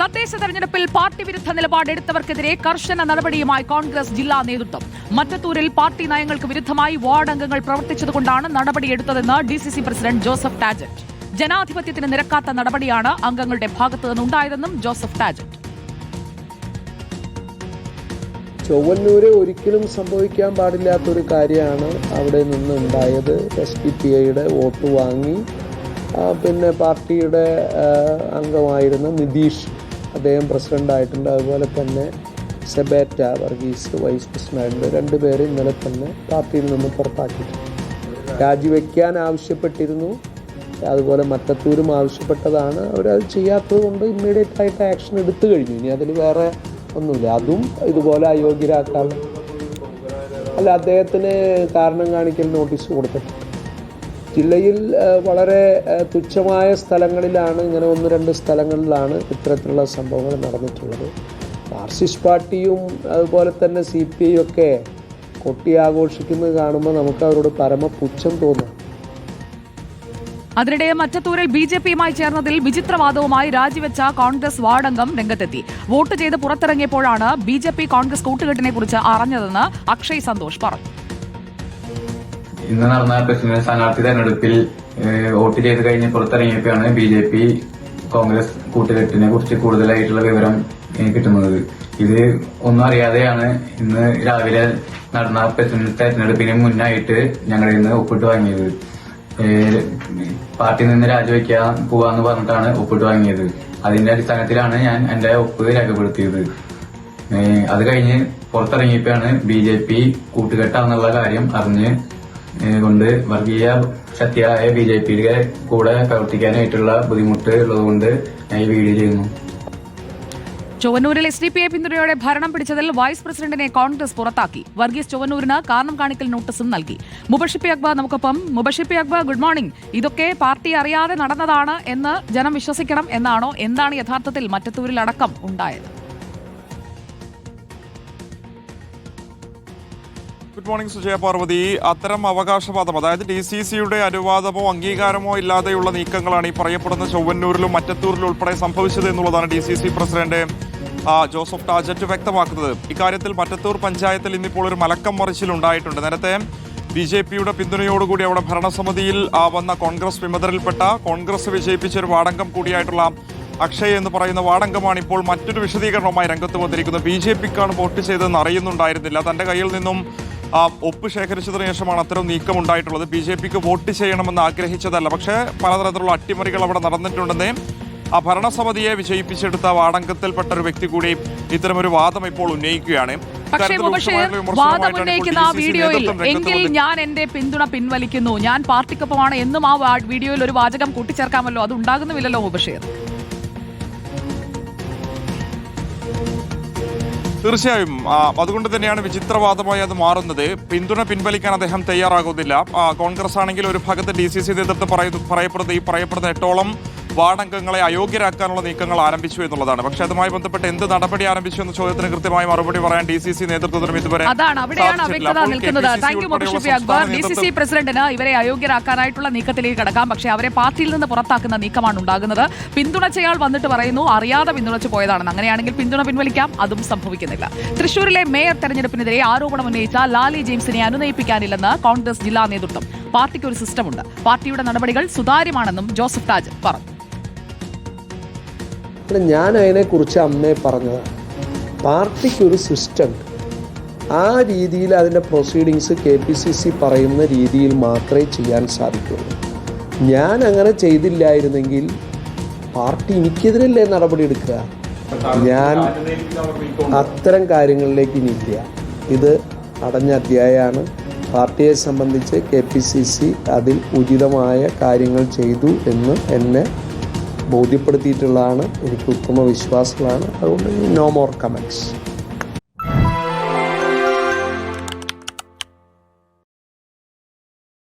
തദ്ദേശ തെരഞ്ഞെടുപ്പിൽ പാർട്ടി വിരുദ്ധ നിലപാടെടുത്തവർക്കെതിരെ കർശന നടപടിയുമായി കോൺഗ്രസ് ജില്ലാ നേതൃത്വം. മറ്റത്തൂരിൽ പാർട്ടി നയങ്ങൾക്ക് വിരുദ്ധമായി വാർഡ് അംഗങ്ങൾ പ്രവർത്തിച്ചതുകൊണ്ടാണ് നടപടിയെടുത്തതെന്ന് D C C president Joseph Tajet. ജനാധിപത്യത്തിന് നിരക്കാത്ത നടപടിയാണ് അംഗങ്ങളുടെ ഭാഗത്തു നിന്നുണ്ടായതെന്നും ജോസഫ് ടാജറ്റ്. ചൊവ്വന്നൂര് ഒരിക്കലും സംഭവിക്കാൻ പാടില്ലാത്തൊരു കാര്യമാണ് അവിടെ നിന്ന് ഉണ്ടായത് എസ് ഡി പി ഐയുടെ വോട്ട് വാങ്ങി പിന്നെ പാർട്ടിയുടെ അംഗമായിരുന്ന നിതീഷ്. അദ്ദേഹം പ്രസിഡന്റായിട്ടുണ്ട് അതുപോലെ തന്നെ സെബേറ്റ വർഗീസ് വൈസ് പ്രസിഡന്റായിട്ടുണ്ട് രണ്ടുപേരെ ഇന്നലെ തന്നെ പാർട്ടിയിൽ നിന്ന് പുറത്താക്കിയിട്ടുണ്ട്. രാജിവെക്കാൻ ആവശ്യപ്പെട്ടിരുന്നു. അതുപോലെ മറ്റത്തൂരും ആവശ്യപ്പെട്ടതാണ്. അവരത് ചെയ്യാത്തത് കൊണ്ട് ഇമ്മീഡിയറ്റ് ആയിട്ട് ആക്ഷൻ എടുത്തു കഴിഞ്ഞു. ഇനി അതിൽ വേറെ ഒന്നുമില്ല. അതും ഇതുപോലെ അയോഗ്യരാക്കാൻ. അല്ല അദ്ദേഹത്തിന് കാരണം കാണിക്കൽ നോട്ടീസ് കൊടുത്തിട്ടുണ്ട്. ജില്ലയിൽ വളരെ തുച്ഛമായ സ്ഥലങ്ങളിലാണ് ഇങ്ങനെ ഒന്ന് രണ്ട് സ്ഥലങ്ങളിലാണ് ഇത്തരത്തിലുള്ള സംഭവങ്ങൾ നടന്നിട്ടുള്ളത്. മാർക്സിസ്റ്റ് പാർട്ടിയും അതുപോലെ തന്നെ സി പി ഐ ഒക്കെ കൊട്ടി ആഘോഷിക്കുന്നത് കാണുമ്പോൾ നമുക്ക് അവരോട് പരമപുച്ഛം തോന്നും. അതിനിടെ മറ്റത്തൂരിൽ ബി ജെ പിയുമായി ചേർന്നതിൽ വിചിത്രവാദവുമായി രാജിവെച്ച കോൺഗ്രസ് വാർഡംഗം രംഗത്തെത്തി. വോട്ട് ചെയ്ത് പുറത്തിറങ്ങിയപ്പോഴാണ് ബി കോൺഗ്രസ് കൂട്ടുകെട്ടിനെ കുറിച്ച് അറിഞ്ഞതെന്ന് അക്ഷയ് സന്തോഷ് പറഞ്ഞു. ഇന്ന് നടന്ന പ്രസിഡന്റ് സ്ഥാനാർത്ഥി തെരഞ്ഞെടുപ്പിൽ വോട്ട് ചെയ്ത് കഴിഞ്ഞ് പുറത്തിറങ്ങിയപ്പോഴാണ് ബി ജെ പി കോൺഗ്രസ് കൂട്ടുകെട്ടിനെ കുറിച്ച് കൂടുതലായിട്ടുള്ള വിവരം കിട്ടുന്നത്. ഇത് ഒന്നും അറിയാതെയാണ് ഇന്ന് രാവിലെ നടന്ന പ്രസിഡന്റ് തെരഞ്ഞെടുപ്പിന് മുന്നായിട്ട് ഞങ്ങളിൽ നിന്ന് ഒപ്പിട്ട് വാങ്ങിയത്. പാർട്ടി പാർട്ടിയിൽ നിന്ന് രാജിവെക്കാൻ പോവാന്ന് പറഞ്ഞിട്ടാണ് ഒപ്പിട്ട് വാങ്ങിയത്. അതിന്റെ അടിസ്ഥാനത്തിലാണ് ഞാൻ എന്റെ ഒപ്പ് രേഖപ്പെടുത്തിയത്. അത് കഴിഞ്ഞ് പുറത്തിറങ്ങിയപ്പോഴാണ് ബി ജെ പി കൂട്ടുകെട്ടാന്നുള്ള കാര്യം അറിഞ്ഞ് കൊണ്ട് വർഗീയ ശക്തിയായ ബി ജെ പിയുടെ കൂടെ പ്രവർത്തിക്കാനായിട്ടുള്ള ബുദ്ധിമുട്ട് ഉള്ളതുകൊണ്ട് ഞാൻ ഈ വീഡിയോ ചെയ്യുന്നു. ചൊവ്വന്നൂരിൽ എസ് ഡി പി ഐ പിന്തുണയോടെ ഭരണം പിടിച്ചതിൽ വൈസ് പ്രസിഡന്റിനെ കോൺഗ്രസ് പുറത്താക്കി. വർഗീസ് ചൊവ്വന്നൂരിന് കാരണം കാണിക്കൽ നോട്ടീസും നൽകി. മുബഷിപ്പി അക്ബ നമുക്കൊപ്പം. മുബഷിപ്പി അക്ബ ഗുഡ് മോർണിംഗ് ഇതൊക്കെ പാർട്ടി അറിയാതെ നടന്നതാണ് എന്ന് ജനം വിശ്വസിക്കണം എന്നാണോ? എന്താണ് യഥാർത്ഥത്തിൽ മറ്റത്തൂരിൽ അടക്കം ഉണ്ടായത്? ഗുഡ് മോർണിംഗ് സുജയ പാർവതി അത്തരം അവകാശവാദം അതായത് ഡി സി സിയുടെ അനുവാദമോ അംഗീകാരമോ ഇല്ലാതെയുള്ള നീക്കങ്ങളാണ് ഈ പറയപ്പെടുന്ന ചൊവ്വന്നൂരിലും മറ്റത്തൂരിലും ഉൾപ്പെടെ സംഭവിച്ചത് എന്നുള്ളതാണ് D C C president Joseph Tajet വ്യക്തമാക്കുന്നത്. ഇക്കാര്യത്തിൽ മറ്റത്തൂർ പഞ്ചായത്തിൽ ഇന്നിപ്പോൾ ഒരു മലക്കം മറിച്ചിൽ ഉണ്ടായിട്ടുണ്ട്. നേരത്തെ ബി ജെ പിയുടെ പിന്തുണയോടുകൂടി അവിടെ ഭരണസമിതിയിൽ വന്ന കോൺഗ്രസ് വിമതരിൽപ്പെട്ട കോൺഗ്രസ് വിജയിപ്പിച്ച ഒരു വാടങ്കം കൂടിയായിട്ടുള്ള അക്ഷയ് എന്ന് പറയുന്ന വാടങ്കമാണ് ഇപ്പോൾ മറ്റൊരു വിശദീകരണവുമായി രംഗത്ത് വന്നിരിക്കുന്നത്. ബി ജെ പിക്കാണ് വോട്ട് ചെയ്തതെന്ന് അറിയുന്നുണ്ടായിരുന്നില്ല. തന്റെ കയ്യിൽ നിന്നും ഒപ്പ് ശേഖരിച്ചതിന് ശേഷമാണ് അത്തരം നീക്കം ഉണ്ടായിട്ടുള്ളത് ബി ജെ പിക്ക് വോട്ട് ചെയ്യണമെന്ന് ആഗ്രഹിച്ചതല്ല. പക്ഷേ പലതരത്തിലുള്ള അട്ടിമറികൾ അവിടെ നടന്നിട്ടുണ്ടെന്നേ ആ ഭരണസമിതിയെ വിജയിപ്പിച്ചെടുത്ത വാടങ്കത്തിൽപ്പെട്ട ഒരു വ്യക്തി കൂടി ഇത്തരമൊരു വാദം ഇപ്പോൾ ഉന്നയിക്കുകയാണ്. പക്ഷേ മുബഷീർ വാദം ഉന്നയിക്കുന്ന ആ വീഡിയോയിൽ എങ്കിൽ ഞാൻ എന്റെ പിന്തുണ പിൻവലിക്കുന്നു. ഞാൻ പാർട്ടിക്കൊപ്പമാണ് എന്നും ആ വീഡിയോയിൽ ഒരു വാചകം കൂട്ടിച്ചേർക്കാമല്ലോ. അത് ഉണ്ടാകുന്നുമില്ലല്ലോ മുബഷീർ. തീർച്ചയായും. അതുകൊണ്ട് തന്നെയാണ് വിചിത്രവാദമായി അത് മാറുന്നത്. പിന്തുണ പിൻവലിക്കാൻ അദ്ദേഹം തയ്യാറാകുന്നില്ല. കോൺഗ്രസ് ആണെങ്കിൽ ഒരു ഭാഗത്ത് ഡി സി സി നേതൃത്വം പറയുന്നു പറയപ്പെടുന്ന ഈ പറയപ്പെടുന്ന എട്ടോളം വാർഡംഗങ്ങളെ അയോഗ്യരാക്കാനുള്ള നീക്കങ്ങൾ ആരംഭിച്ചു എന്നുള്ളതാണ്. പക്ഷേ അതുമായി ബന്ധപ്പെട്ട് എന്ത് നടപടി ആരംഭിച്ചു എന്ന ചോദ്യത്തിന് കൃത്യമായി മറുപടി പറയാൻ ഡി സി സി നേതൃത്വത്തിനും ഇതുവരെ അതാണ്. അവിടെയാണ് അവ്യക്തത നിൽക്കുന്നത്. KPCC താങ്ക് യു ഉൾപ്പെടെയുള്ള മുബഷിഫി അക്ബർ സംസ്ഥാന ഡി സി സി പ്രസിഡന്റിന് ഇവരെ അയോഗ്യരാക്കാനായിട്ടുള്ള നീക്കത്തിലേക്ക് കടക്കാം. പക്ഷേ അവരെ പാർട്ടിയിൽ നിന്ന് പുറത്താക്കുന്ന നീക്കമാണ് ഉണ്ടാകുന്നത്. പിന്തുണച്ചയാൾ വന്നിട്ട് പറയുന്നു അറിയാതെ പിന്തുണച്ചു പോയതാണെന്ന്. അങ്ങനെയാണെങ്കിൽ പിന്തുണ പിൻവലിക്കാം. അതും സംഭവിക്കുന്നില്ല. തൃശൂരിലെ മേയർ തെരഞ്ഞെടുപ്പിനെതിരെ ആരോപണം ഉന്നയിച്ച ലാലി ജെയിംസിനെ അനുനയിപ്പിക്കാനില്ലെന്ന് കോൺഗ്രസ് ജില്ലാ നേതൃത്വം. പാർട്ടിക്ക് ഒരു സിസ്റ്റമുണ്ട്. പാർട്ടിയുടെ നടപടികൾ സുതാര്യമാണെന്നും ജോസഫ് താജ് പറഞ്ഞു. അല്ല ഞാൻ അതിനെക്കുറിച്ച് അമ്മയെ പറഞ്ഞതാണ് പാർട്ടിക്കൊരു സിസ്റ്റം ആ രീതിയിൽ അതിന്റെ proceedings K P C C പറയുന്ന രീതിയിൽ മാത്രമേ ചെയ്യാൻ സാധിക്കുള്ളൂ. ഞാൻ അങ്ങനെ ചെയ്തില്ലായിരുന്നെങ്കിൽ പാർട്ടി എനിക്കെതിരല്ലേ നടപടിയെടുക്കുക ഞാൻ അത്തരം കാര്യങ്ങളിലേക്ക് ഇനിയില്ല ഇത് അടഞ്ഞ അധ്യായമാണ്. പാർട്ടിയെ സംബന്ധിച്ച് കെ പി സി സി അതിൽ ഉചിതമായ കാര്യങ്ങൾ ചെയ്തു എന്ന് എന്നെ ബോധ്യപ്പെടുത്തിയിട്ടുള്ളതാണ്. എനിക്ക് ഉത്തമ വിശ്വാസങ്ങളാണ് അതുകൊണ്ട് നോ മോർ കമൻസ്